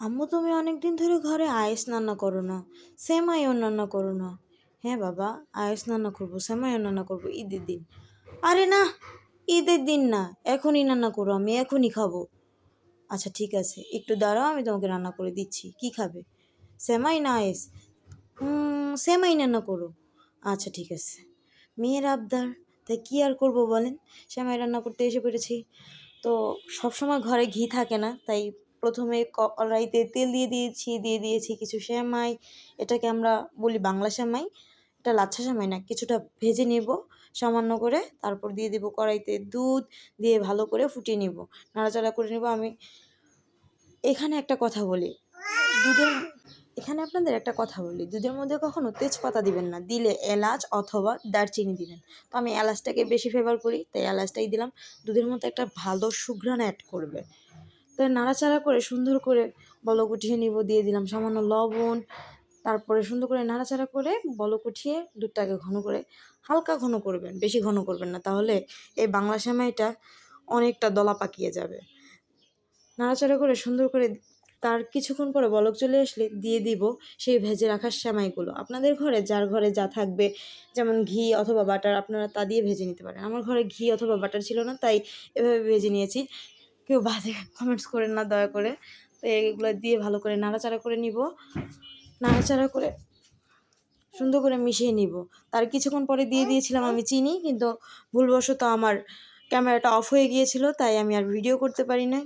আম্মু তুমি অনেক দিন ধরে ঘরে আয়েস রান্না করো না সেমাইও রান্না করো না। হ্যাঁ বাবা, আয়েস রান্না করব সেমাইও রান্না করব, ঈদের দিন। আরে না, ঈদের দিন না, এখনই রান্না করো, আমি এখনই খাব। আচ্ছা ঠিক আছে, একটু দাঁড়াও, আমি তোমাকে রান্না করে দিচ্ছি, কি খাবে? সেমাই না আয়েস? সেমাই রান্না করো। আচ্ছা ঠিক আছে। মেয়ের আবদার, তাই কী আর করব বলেন? সেমাই রান্না করতে এসে পেরেছি তো সবসময় ঘরে ঘি থাকে না, তাই প্রথমে কড়াইতে তেল দিয়ে দিয়েছি দিয়ে দিয়েছি কিছু সেমাই। এটাকে আমরা বলি বাংলা সেমাই। এটা লাচ্ছা সেমাই না, কিছুটা ভেজে নেব সামান্য করে। তারপর দিয়ে দেবো কড়াইতে দুধ দিয়ে ভালো করে ফুটিয়ে নেব। নাড়াচাড়া করে নেব। আমি এখানে একটা কথা বলি। দুধের, এখানে আপনাদের একটা কথা বলি। দুধের মধ্যে কখনো তেজপাতা দিবেন না। দিলে এলাচ অথবা দারচিনি দিবেন। তো আমি এলাচটাকে বেশি ফেভার করি, তাই এলাচটাই দিলাম। দুধের মধ্যে একটা ভালো সুঘ্রাণ অ্যাড করবে। তাই নাড়াচাড়া করে সুন্দর করে বলক উঠিয়ে নিব, দিয়ে দিলাম সামান্য লবণ। তারপরে সুন্দর করে নাড়াচাড়া করে বলক উঠিয়ে দুধটাকে ঘন করে, হালকা ঘন করবেন, বেশি ঘন করবেন না। তাহলে এই বাংলা সেমাইটা অনেকটা দলা পাকিয়ে যাবে। নাড়াচাড়া করে সুন্দর করে তার কিছুক্ষণ পরে বলক চলে আসলে দিয়ে দিব সেই ভেজে রাখার সেমাইগুলো। আপনাদের ঘরে যার ঘরে যা থাকবে, যেমন ঘি অথবা বাটার, আপনারা তা দিয়ে ভেজে নিতে পারেন। আমার ঘরে ঘি অথবা বাটার ছিল না, তাই এভাবে ভেজে নিয়েছি। কেউ বাজে কমেন্টস করেন না, দয়া করে। তো এগুলো দিয়ে ভালো করে নাড়াচাড়া করে নিব। নাড়াচাড়া করে সুন্দর করে মিশিয়ে নিব। তার কিছুক্ষণ পরে দিয়ে দিয়েছিলাম আমি চিনি, কিন্তু ভুলবশত আমার ক্যামেরাটা অফ হয়ে গিয়েছিল, তাই আমি আর ভিডিও করতে পারি না